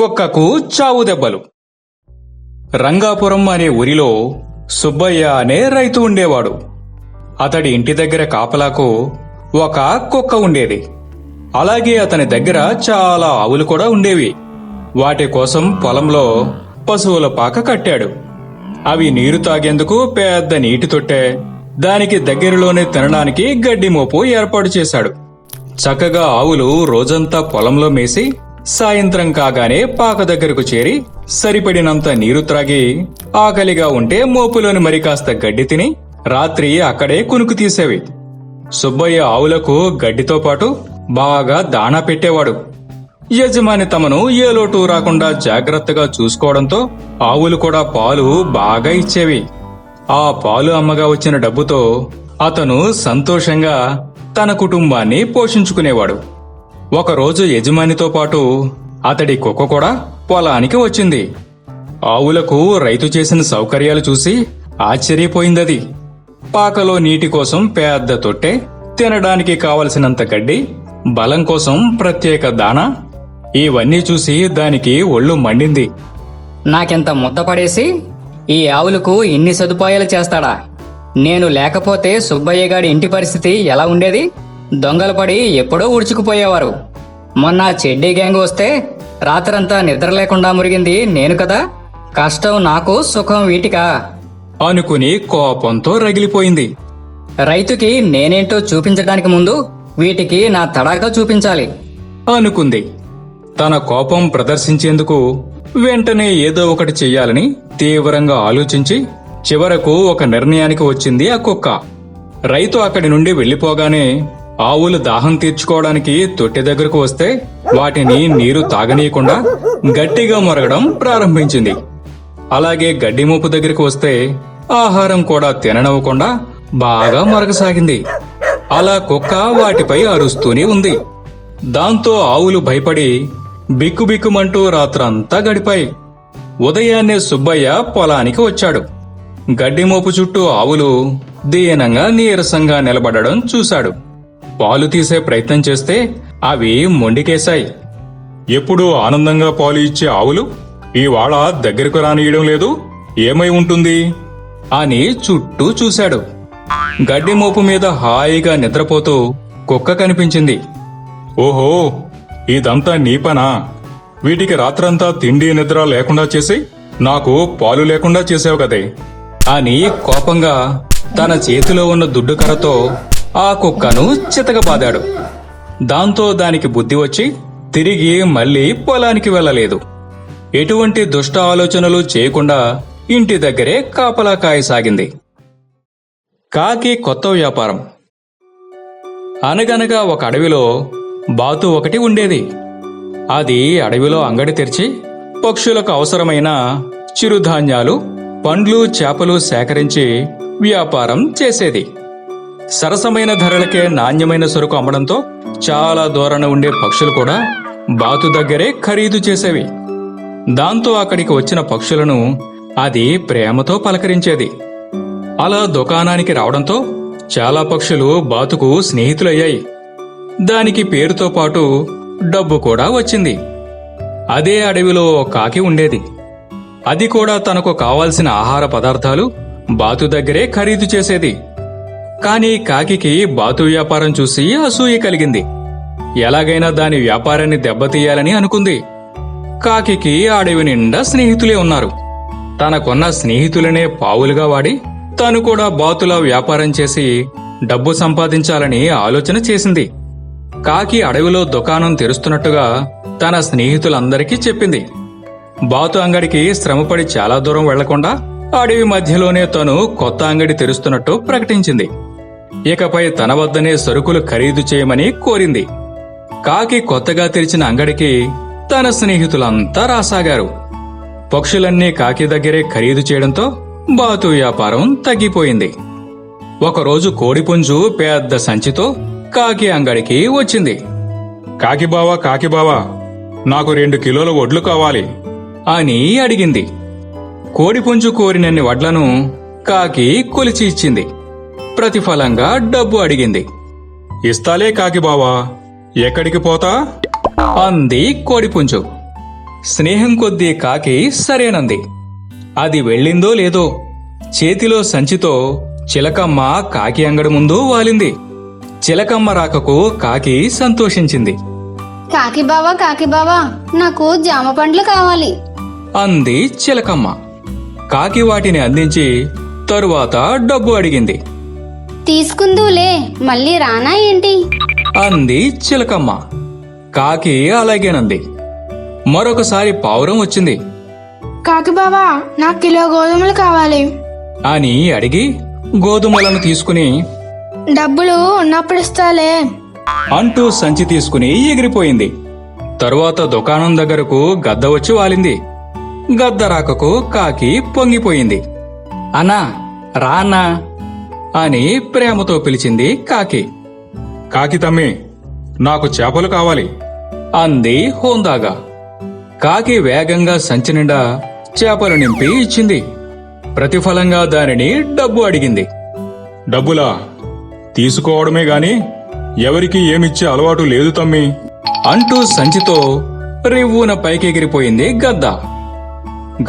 కుక్కకు చావు దెబ్బలు. రంగాపురం అనే ఊరిలో సుబ్బయ్య అనే రైతు ఉండేవాడు. అతడి ఇంటి దగ్గర కాపలాకు ఒక కుక్క ఉండేది. అలాగే అతని దగ్గర చాలా ఆవులు కూడా ఉండేవి. వాటి కోసం పొలంలో పశువుల పాక కట్టాడు. అవి నీరు తాగేందుకు పెద్ద నీటి తొట్టే దానికి దగ్గరలోనే తినడానికి గడ్డి మోపు ఏర్పాటు చేశాడు. చక్కగా ఆవులు రోజంతా పొలంలో మేసి సాయంత్రం కాగానే పాక దగ్గరకు చేరి సరిపడినంత నీరు త్రాగి ఆకలిగా ఉంటే మోపులోని మరి కాస్త గడ్డి తిని రాత్రి అక్కడే కునుకు తీసేవి. సుబ్బయ్య ఆవులకు గడ్డితో పాటు బాగా దాణా పెట్టేవాడు. యజమాని తమను ఏ లోటు రాకుండా జాగ్రత్తగా చూసుకోవడంతో ఆవులు కూడా పాలు బాగా ఇచ్చేవి. ఆ పాలు అమ్మగా వచ్చిన డబ్బుతో అతను సంతోషంగా తన కుటుంబాన్ని పోషించుకునేవాడు. ఒకరోజు యజమానితో పాటు అతడి కుక్క కూడా పొలానికి వచ్చింది. ఆవులకు రైతు చేసిన సౌకర్యాలు చూసి ఆశ్చర్యపోయిందది. పాకలో నీటి కోసం పెద్ద తొట్టె తినడానికి కావలసినంత గడ్డి బలం కోసం ప్రత్యేక దానా ఇవన్నీ చూసి దానికి ఒళ్ళు మండింది. నాకెంత ముద్ద పడేసి ఈ ఆవులకు ఇన్ని సదుపాయాలు చేస్తాడా? నేను లేకపోతే సుబ్బయ్య గారి ఇంటి పరిస్థితి ఎలా ఉండేది? దొంగలు పడి ఎప్పుడో ఉడుచుకుపోయేవారు మొన్న చెడ్డీ గ్యాంగ్ వస్తే రాత్రంతా నిద్ర లేకుండా మురిగింది నేను కదా. కష్టం నాకు సుఖం వీటికా. అనుకుని కోపంతో రగిలిపోయింది. రైతుకి నేనేంటో చూపించడానికి ముందు వీటికి నా తడాకా చూపించాలి. అనుకుంది. తన కోపం ప్రదర్శించేందుకు వెంటనే ఏదో ఒకటి చెయ్యాలని తీవ్రంగా ఆలోచించి చివరకు ఒక నిర్ణయానికి వచ్చింది ఆ కుక్క. రైతు అక్కడి నుండి వెళ్ళిపోగానే ఆవులు దాహం తీర్చుకోవడానికి తొట్టె దగ్గరకు వస్తే వాటిని నీరు తాగనీయకుండా గట్టిగా మొరగడం ప్రారంభించింది. అలాగే గడ్డి మోపు దగ్గరికి వస్తే ఆహారం కూడా తిననివ్వకుండా బాగా మొరగసాగింది. అలా కుక్క వాటిపై అరుస్తూనే ఉంది. దాంతో ఆవులు భయపడి బిక్కుబిక్కుమంటూ రాత్రంతా గడిపాయి. ఉదయాన్నే సుబ్బయ్య పొలానికి వచ్చాడు. గడ్డి మోపు చుట్టూ ఆవులు దీనంగా నీరసంగా నిలబడడం చూశాడు. పాలు తీసే ప్రయత్నం చేస్తే అవి మొండికేశాయి. ఎప్పుడూ ఆనందంగా పాలు ఇచ్చే ఆవులు ఇవాళ దగ్గరకు రానియడం లేదు. ఏమై ఉంటుంది? అని చుట్టూ చూశాడు. గడ్డి మోపు మీద హాయిగా నిద్రపోతూ కుక్క కనిపించింది. ఓహో ఇదంతా నీ పనా? వీటికి రాత్రంతా తిండి నిద్ర లేకుండా చేసి నాకు పాలు లేకుండా చేసావు కదే. అని కోపంగా తన చేతిలో ఉన్న దుడ్డు కర్రతో ఆ కుక్కను చితకబాదాడు దాంతో దానికి బుద్ధి వచ్చి తిరిగి మళ్ళీ పొలానికి వెళ్ళలేదు. ఎటువంటి దుష్ట ఆలోచనలు చేయకుండా ఇంటి దగ్గరే కాపలా కాయసాగింది కాకి కొత్త వ్యాపారం. అనగనగా ఒక అడవిలో బాతు ఒకటి ఉండేది. అది అడవిలో అంగడి తెరిచి పక్షులకు అవసరమైన చిరుధాన్యాలు పండ్లు చేపలు సేకరించి వ్యాపారం చేసేది. సరసమైన ధరలకే నాణ్యమైన సరుకు అమ్మడంతో చాలా దూరాన ఉండే పక్షులు కూడా బాతు దగ్గరే ఖరీదు చేసేవి. దాంతో అక్కడికి వచ్చిన పక్షులను అది ప్రేమతో పలకరించేది. అలా దుకాణానికి రావడంతో చాలా పక్షులు బాతుకు స్నేహితులయ్యాయి. దానికి పేరుతో పాటు డబ్బు కూడా వచ్చింది. అదే అడవిలో కాకి ఉండేది. అది కూడా తనకు కావాల్సిన ఆహార పదార్థాలు బాతు దగ్గరే ఖరీదు చేసేది. కానీ కాకికి బాతు వ్యాపారం చూసి అసూయ కలిగింది. ఎలాగైనా దాని వ్యాపారాన్ని దెబ్బతీయాలని అనుకుంది. కాకికి అడవి నిండా స్నేహితులే ఉన్నారు. తనకున్న స్నేహితులనే పావులుగా వాడి తను కూడా బాతుల వ్యాపారం చేసి డబ్బు సంపాదించాలని ఆలోచన చేసింది. కాకి అడవిలో దుకాణం తెరుస్తున్నట్టుగా తన స్నేహితులందరికీ చెప్పింది. బాతు అంగడికి శ్రమపడి చాలా దూరం వెళ్ళకుండా అడవి మధ్యలోనే తను కొత్త అంగడి తెరుస్తున్నట్టు ప్రకటించింది. ఇకపై తన వద్దనే సరుకులు ఖరీదు చేయమని కోరింది. కాకి కొత్తగా తెరిచిన అంగడికి తన స్నేహితులంతా రాసాగారు. పక్షులన్నీ కాకి దగ్గరే ఖరీదు చేయడంతో బాతు వ్యాపారం తగ్గిపోయింది. ఒకరోజు కోడిపుంజు పెద్ద సంచితో కాకి అంగడికి వచ్చింది. కాకి బావా కాకి బావా నాకు రెండు కిలోల వడ్లు కావాలి. అని అడిగింది. కోడిపుంజు కోరినన్ని వడ్లను కాకి కొలిచి ఇచ్చింది. ప్రతిఫలంగా డబ్బు అడిగింది. ఇస్తాలే కాకి బావా ఎక్కడికి పోతా? అంది కోడిపుంజు స్నేహం కొద్దీ కాకి సరేనంది. అది వెళ్ళిందో లేదో చేతిలో సంచితో చిలకమ్మ కాకి అంగడి ముందు వాలింది. చిలకమ్మ రాకకు కాకి సంతోషించింది. కాకి బావా కాకి బావా నాకు జామ పండ్లు కావాలి. అంది చిలకమ్మ. కాకి వాటిని అందించి తరువాత డబ్బు అడిగింది. తీసుకుందులే. మళ్ళీ రానా ఏంటి? అంది చిలకమ్మ. కాకి అలాగేనంది. మరొకసారి పావురం వచ్చింది. కాకి బావా నాకు కిలో గోధుమలు కావాలి. అని అడిగి గోధుమలను తీసుకుని డబ్బులు ఉన్నప్పుడు ఇస్తాలే. అంటూ సంచి తీసుకుని ఎగిరిపోయింది. తరువాత దుకాణం దగ్గరకు గద్ద వచ్చి వాలింది. గద్ద రాకకు కాకి పొంగిపోయింది. అన్నా రా అన్నా అని ప్రేమతో పిలిచింది కాకి. కాకి తమ్మి నాకు చేపలు కావాలి. అంది హోందాగా. కాకి వేగంగా సంచి నిండా చేపలు నింపి ఇచ్చింది. ప్రతిఫలంగా దానిని డబ్బు అడిగింది. డబ్బులా? తీసుకోవడమే గాని ఎవరికి ఏమిచ్చే అలవాటు లేదు తమ్మి. అంటూ సంచితో రివ్వున పైకెగిరిపోయింది గద్ద.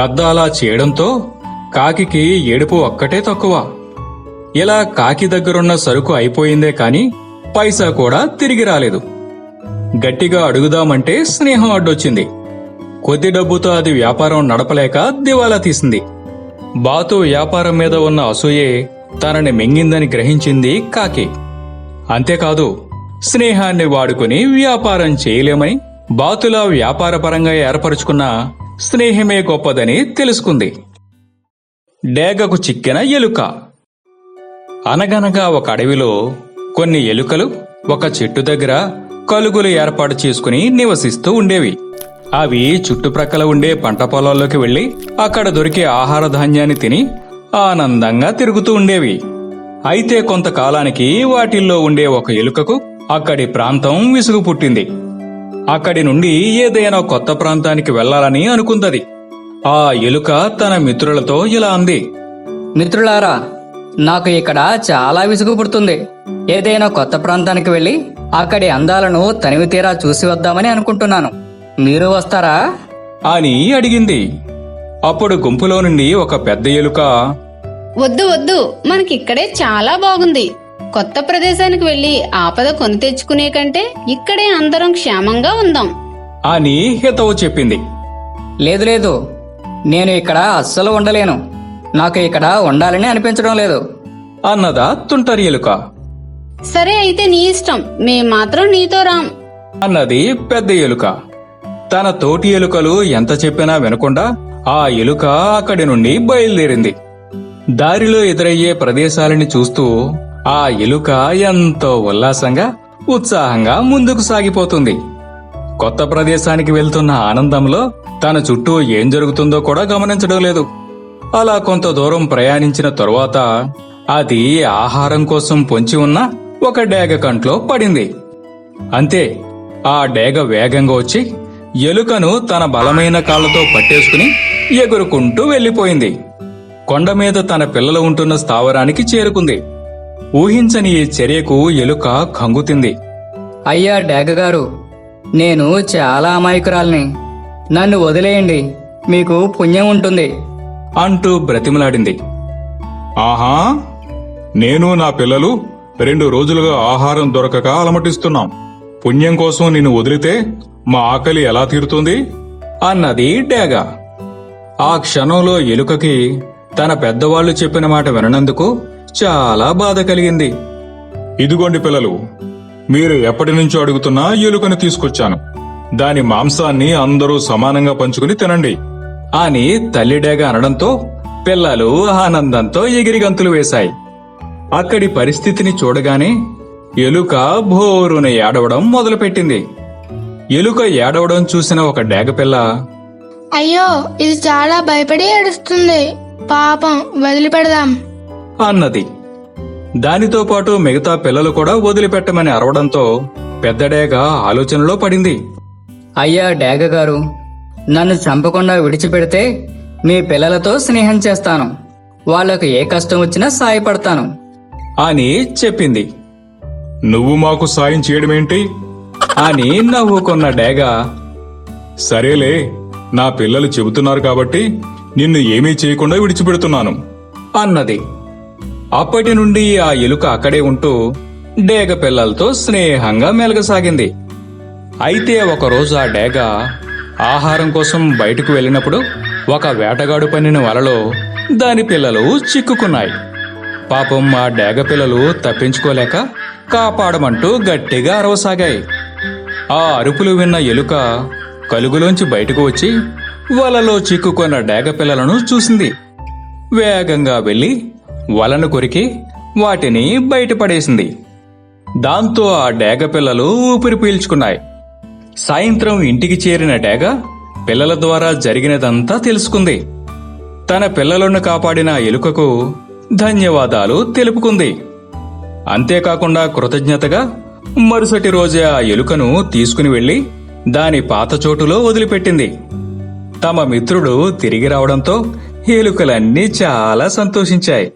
గద్ద అలా చేయడంతో కాకికి ఏడుపు ఒక్కటే తక్కువ. ఇలా కాకి దగ్గరున్న సరుకు అయిపోయిందే కాని పైసా కూడా తిరిగి రాలేదు. గట్టిగా అడుగుదామంటే స్నేహం అడ్డొచ్చింది. కొద్ది డబ్బుతో అది వ్యాపారం నడపలేక దివాలా తీసింది. బాతు వ్యాపారం మీద ఉన్న అసూయే తనని మింగిందని గ్రహించింది కాకి. అంతేకాదు స్నేహాన్ని వాడుకుని వ్యాపారం చేయలేమని బాతులా వ్యాపారపరంగా ఏర్పరచుకున్న స్నేహమే గొప్పదని తెలుసుకుంది. డేగకు చిక్కిన ఎలుక. అనగనగా ఒక అడవిలో కొన్ని ఎలుకలు ఒక చెట్టు దగ్గర కలుగులు ఏర్పాటు చేసుకుని నివసిస్తూ ఉండేవి. అవి చుట్టుప్రక్కల ఉండే పంట పొలాల్లోకి వెళ్ళి అక్కడ దొరికే ఆహార ధాన్యాన్ని తిని ఆనందంగా తిరుగుతూ ఉండేవి. అయితే కొంతకాలానికి వాటిల్లో ఉండే ఒక ఎలుకకు అక్కడి ప్రాంతం విసుగు పుట్టింది. అక్కడి నుండి ఏదైనా కొత్త ప్రాంతానికి వెళ్ళాలని అనుకుందది. ఆ ఎలుక తన మిత్రులతో ఇలా అంది. మిత్రులారా నాకు ఇక్కడ చాలా విసుగు పుడుతుంది. ఏదైనా కొత్త ప్రాంతానికి వెళ్ళి అక్కడి అందాలను తనివి తీరా చూసి వద్దామని అనుకుంటున్నాను. మీరు వస్తారా? అని అడిగింది. అప్పుడు గుంపులో నుండి ఒక పెద్ద ఎలుక వద్దు వద్దు మనకిక్కడే చాలా బాగుంది. కొత్త ప్రదేశానికి వెళ్ళి ఆపద కొని తెచ్చుకునే కంటే ఇక్కడే అందరం క్షేమంగా ఉందాం. అని హితవు చెప్పింది. లేదు లేదు నేను ఇక్కడ అస్సలు ఉండలేను. నాకు ఇక్కడ ఉండాలని అనిపించడం లేదు. అన్నదా తుంటరి ఎలుక? సరే అయితే నీ ఇష్టం. మేం మాత్రం నీతో రాం. అన్నది పెద్ద ఎలుక. తన తోటి ఎలుకలు ఎంత చెప్పినా వినకుండా ఆ ఎలుక అక్కడి నుండి బయలుదేరింది. దారిలో ఎదురయ్యే ప్రదేశాలని చూస్తూ ఆ ఎలుక ఎంతో ఉల్లాసంగా ఉత్సాహంగా ముందుకు సాగిపోతుంది. కొత్త ప్రదేశానికి వెళ్తున్న ఆనందంలో తన చుట్టూ ఏం జరుగుతుందో కూడా గమనించడం లేదు. అలా కొంత దూరం ప్రయాణించిన తరువాత అది ఆహారం కోసం పొంచి ఉన్న ఒక డేగ కంట్లో పడింది. అంతే ఆ డేగ వేగంగా వచ్చి ఎలుకను తన బలమైన కాళ్ళతో పట్టేసుకుని ఎగురుకుంటూ వెళ్ళిపోయింది కొండ మీద తన పిల్లలు ఉంటున్న స్థావరానికి చేరుకుంది. ఊహించని ఈ చర్యకు ఎలుక కంగుతింది అయ్యా డాగ గారు నేను చాలా అమాయకురాల్ని. నన్ను వదిలేయండి మీకు పుణ్యం ఉంటుంది. అంటూ బ్రతిమలాడింది. ఆహా నేను నా పిల్లలు రెండు రోజులుగా ఆహారం దొరకక అలమటిస్తున్నాం. పుణ్యం కోసం నిన్ను వదిలితే మా ఆకలి ఎలా తీరుతుంది? అన్నది డేగ. ఆ క్షణంలో ఎలుకకి తన పెద్దవాళ్ళు చెప్పిన మాట విననందుకు చాలా బాధ కలిగింది. ఇదిగోండి పిల్లలు మీరు ఎప్పటి నుంచో అడుగుతున్నా ఎలుకను తీసుకొచ్చాను. దాని మాంసాన్ని అందరూ సమానంగా పంచుకుని తినండి. అని తల్లి డేగ అనడంతో పిల్లలు ఆనందంతో ఎగిరి గంతులు వేశాయి. అక్కడి పరిస్థితిని చూడగానే ఎలుక భోరున ఏడవడం మొదలుపెట్టింది. ఎలుక ఏడవడం చూసిన ఒక డేగ పిల్ల అయ్యో ఇది చాలా భయపడి ఏడుస్తుంది. పాపం వదిలిపెడదాం. అన్నది. దానితో పాటు మిగతా పిల్లలు కూడా వదిలిపెట్టమని అరవడంతో పెద్ద డేగ ఆలోచనలో పడింది. అయ్యా డాగ గారు నన్ను చంపకుండా విడిచిపెడితే మీ పిల్లలతో స్నేహం చేస్తాను. వాళ్ళకు ఏ కష్టం వచ్చినా సాయపడతాను. అని చెప్పింది. నువ్వు మాకు సాయం చేయడమేంటి? అని నవ్వుకున్న డేగా సరేలే నా పిల్లలు చెబుతున్నారు కాబట్టి నిన్ను ఏమీ చేయకుండా విడిచిపెడుతున్నాను అన్నది. అప్పటి నుండి ఆ ఎలుక అక్కడే ఉంటూ డేగ పిల్లలతో స్నేహంగా మెలగసాగింది. అయితే ఒకరోజు ఆ డేగ ఆహారం కోసం బయటకు వెళ్ళినప్పుడు ఒక వేటగాడు పనిన వలలో దాని పిల్లలు చిక్కుకున్నాయి. పాపం ఆ డేగ పిల్లలు తప్పించుకోలేక కాపాడమంటూ గట్టిగా అరవసాగాయి. ఆ అరుపులు విన్న ఎలుక కలుగులోంచి బయటకు వచ్చి వలలో చిక్కుకున్న డేగ పిల్లలను చూసింది. వేగంగా వెళ్ళి వలను కొరికి వాటిని బయటపడేసింది దాంతో ఆ డేగ పిల్లలు ఊపిరి పీల్చుకున్నాయి. సాయంత్రం ఇంటికి చేరిన డేగ పిల్లల ద్వారా జరిగినదంతా తెలుసుకుంది. తన పిల్లలను కాపాడిన ఎలుకకు ధన్యవాదాలు తెలుపుకుంది. అంతేకాకుండా కృతజ్ఞతగా మరుసటి రోజే ఆ ఎలుకను తీసుకుని వెళ్ళి దాని పాత చోటులో వదిలిపెట్టింది. తమ మిత్రుడు తిరిగి రావడంతో ఎలుకలన్నీ చాలా సంతోషించాయి.